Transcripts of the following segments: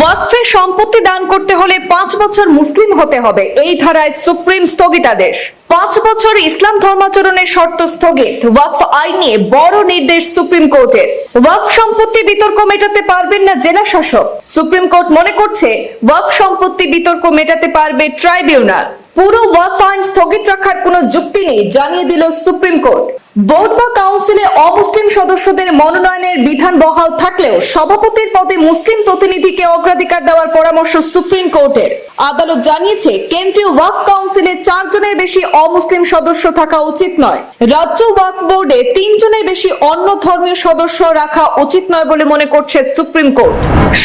ওয়াকফে সম্পত্তি দান করতে হলে পাঁচ বছর মুসলিম হতে হবে। এই ধারায় সুপ্রিম স্থগিতাদেশ। পাঁচ বছর ইসলাম ধর্মাচরণের শর্ত স্থগিত। ওয়াকফ আইন নিয়ে বড় নির্দেশ সুপ্রিম কোর্টের। ওয়াকফ সম্পত্তি বিতর্ক মেটাতে পারবেন না জেলা শাসক। সুপ্রিম কোর্ট মনে করছে, ওয়াকফ সম্পত্তি বিতর্ক মেটাতে পারবে ট্রাইব্যুনাল। পুরো ওয়াকফ আইন স্থগিত রাখার কোনো যুক্তি নেই, জানিয়ে দিল সুপ্রিম কোর্ট। বোর্ড কাউন্সিলে অমুসলিম সদস্যদের মনোনয়নের বিধান বহাল থাকলেও সভাপতির পদে মুসলিম প্রতিনিধিকে অগ্রাধিকার দেওয়ার পরামর্শ সুপ্রিম কোর্টের। আদালত জানিয়েছে, কেন্দ্রীয় ওয়াকফ কাউন্সিলে চারজনের বেশি অমুসলিম সদস্য থাকা উচিত নয়। রাজ্য ওয়াকফ বোর্ডে তিনজনের বেশি অন্য ধর্মীয় সদস্য রাখা উচিত নয় বলে মনে করছে সুপ্রিম কোর্ট।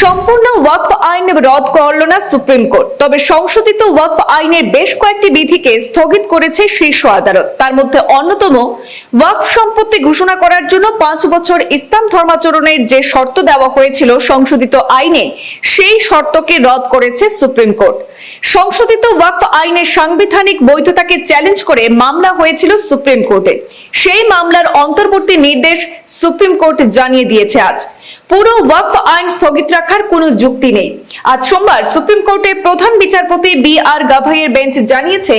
সম্পূর্ণ ওয়াকফ আইন রদ করল না সুপ্রিম কোর্ট। তবে সংশোধিত ওয়াকফ আইনের বেশ কয়েকটি বিধিকে স্থগিত করেছে শীর্ষ আদালত। তার মধ্যে অন্যতম ওয়াকফ সম্পত্তি ঘোষণা করার জন্য পাঁচ বছর ইসলাম ধর্মাচরণের যে শর্ত দেওয়া হয়েছিল সংশোধিত আইনে, সেই শর্তকে রদ করেছে সুপ্রিম কোর্ট। সংশোধিত ওয়াকফ আইনের সাংবিধানিক বৈধতাকে চ্যালেঞ্জ করে মামলা হয়েছিল সুপ্রিম কোর্টে। সেই মামলার অন্তর্বর্তী নির্দেশ সুপ্রিম কোর্ট জানিয়ে দিয়েছে আজ। পুরো ওয়াকফ আইন স্থগিত রাখার কোনো যুক্তি নেই। আজ সোমবার সুপ্রিম কোর্টে প্রধান বিচারপতি বি আর গাভাইয়ের বেঞ্চ জানিয়েছে,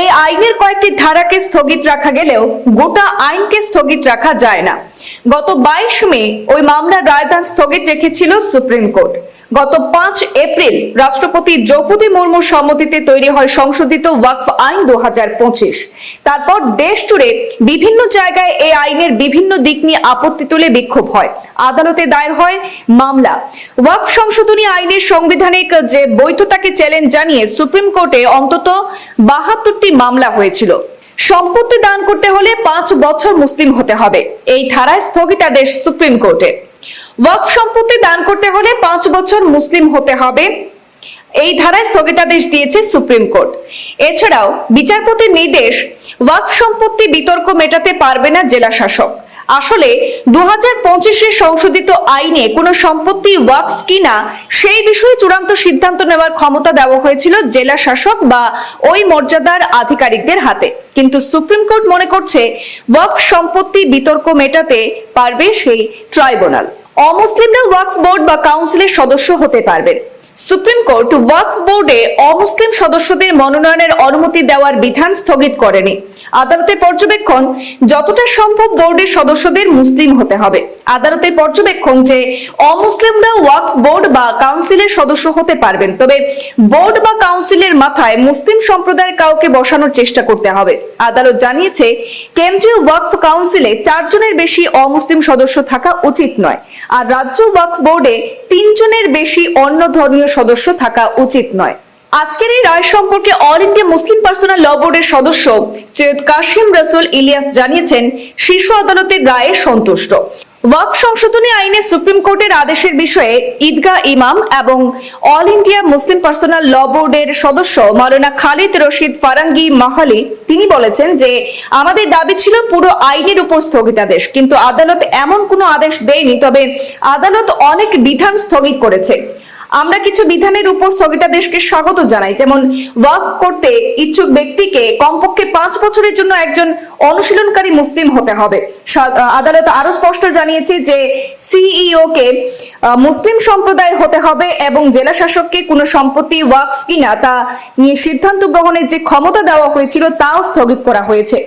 এই আইনের কয়েকটি ধারাকে স্থগিত রাখা গেলেও গোটা আইনকে স্থগিত রাখা যায় না। গত বাইশ মে ওই মামলার রায়দান স্থগিত রেখেছিল সুপ্রিম কোর্ট। গত পাঁচ এপ্রিল রাষ্ট্রপতি দ্রৌপদী মুর্মুর সম্মতিতে তৈরি হয় সংশোধিত ওয়াকফ আইন দু হাজার পঁচিশ। তারপর দেশ জুড়ে বিভিন্ন জায়গায় এই আইনের বিভিন্ন দিক নিয়ে আপত্তি তুলে বিক্ষোভ হয়। আদালতে দায়ের হয় মামলা। ওয়াকফ সংশোধনী আইনের সাংবিধানিক যে বৈধতাকে চ্যালেঞ্জ জানিয়ে সুপ্রিম কোর্টে অন্তত বাহাত্তরটি মামলা হয়েছিল। সম্পত্তি দান করতে হলে পাঁচ বছর মুসলিম হতে হবে। এই ধারায় স্থগিতাদেশ সুপ্রিম কোর্টে। ওয়াকফ সম্পত্তি দান করতে হলে পাঁচ বছর মুসলিম হতে হবে। এই ধারায় স্থগিতাদেশ দিয়েছে সুপ্রিম কোর্ট। এছাড়াও বিচারপতির নির্দেশ ওয়াক্ফ সম্পত্তি বিতর্ক মেটাতে পারবে না জেলা শাসক আসলে দু হাজার সংশোধিত আইনে কোনো সম্পত্তি ওয়াকফ কিনা সেই বিষয়ে চূড়ান্ত সিদ্ধান্ত নেওয়ার ক্ষমতা দেওয়া হয়েছিল জেলা শাসক বা ওই মর্যাদার আধিকারিকদের হাতে। কিন্তু সুপ্রিম কোর্ট মনে করছে ওয়াকফ সম্পত্তি বিতর্ক মেটাতে পারবে সেই ট্রাইব্যুনাল। অমুসলিমরা ওয়াকফ বোর্ড বা কাউন্সিলের সদস্য হতে পারবেন। সুপ্রিম কোর্ট ওয়াকফ বোর্ডে অমুসলিম সদস্যদের মনোনয়নের অনুমতি দেওয়ার বিধান স্থগিত করেনি। আদালতের পর্যবেক্ষণ, যতটা সম্ভব বোর্ডের সদস্যদের মুসলিম হতে হবে। আদালতের পর্যবেক্ষণ যে অমুসলিমরা ওয়াকফ বোর্ড বা কাউন্সিলের সদস্য হতে পারবেন, তবে বোর্ড বা কাউন্সিলের মাথায় মুসলিম সম্প্রদায়ের কাউকে বসানোর চেষ্টা করতে হবে। আদালত জানিয়েছে, কেন্দ্রীয় ওয়াকফ কাউন্সিলে চারজনের বেশি অমুসলিম সদস্য থাকা উচিত নয়। আর রাজ্য ওয়াকফ বোর্ডে তিনজনের বেশি অন্য ধর্মীয় সদস্য থাকা উচিত নয়। আজকের এই রায় সম্পর্কে all India Muslim personal law বোর্ডের সদস্য সৈয়দ কাশিম রাসুল ইলিয়াস জানিয়েছেন, শীর্ষ আদালতের রায়ে সন্তুষ্ট। ওয়াক সংশোধনী আইনে সুপ্রিম কোর্টের আদেশের বিষয়ে ঈদগাহ ইমাম এবং all India Muslim personal law বোর্ডের সদস্য খালিদ রশিদ ফারাঙ্গি মাহালি, তিনি বলেছেন যে, আমাদের দাবি ছিল পুরো আইনের উপর স্থগিতাদেশ, কিন্তু আদালত এমন কোনো আদেশ দেয়নি, তবে আদালত অনেক বিধান স্থগিত করেছে। আমরা কিছু বিধানের উপর স্থগিতাদেশকে স্বাগত জানাই। যেমন ওয়াক করতে ইচ্ছুক ব্যক্তিকে কমপক্ষে পাঁচ বছরের জন্য একজন অনুশীলনকারী মুসলিম হতে হবে। আদালত আরও স্পষ্ট জানিয়েছে যে সিইও কে মুসলিম সম্প্রদায়ের হতে হবে এবং জেলা শাসককে কোনো সম্পত্তি, ওয়াকফ কিনা তা নিয়ে সিদ্ধান্ত গ্রহণের যে ক্ষমতা দেওয়া হয়েছিল তাও স্থগিত করা হয়েছে।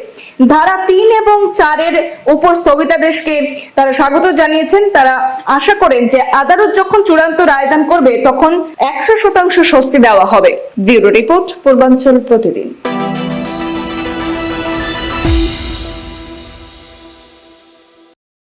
ধারা তিন এবং চারের উপর স্থগিতাদেশকে তারা স্বাগত জানিয়েছেন। তারা আশা করেন যে আদালত যখন চূড়ান্ত রায়দান করবে, তখন একশো শতাংশ স্বস্তি দেওয়া হবে। ব্যুরো রিপোর্ট, পূর্বাঞ্চল প্রতিদিন।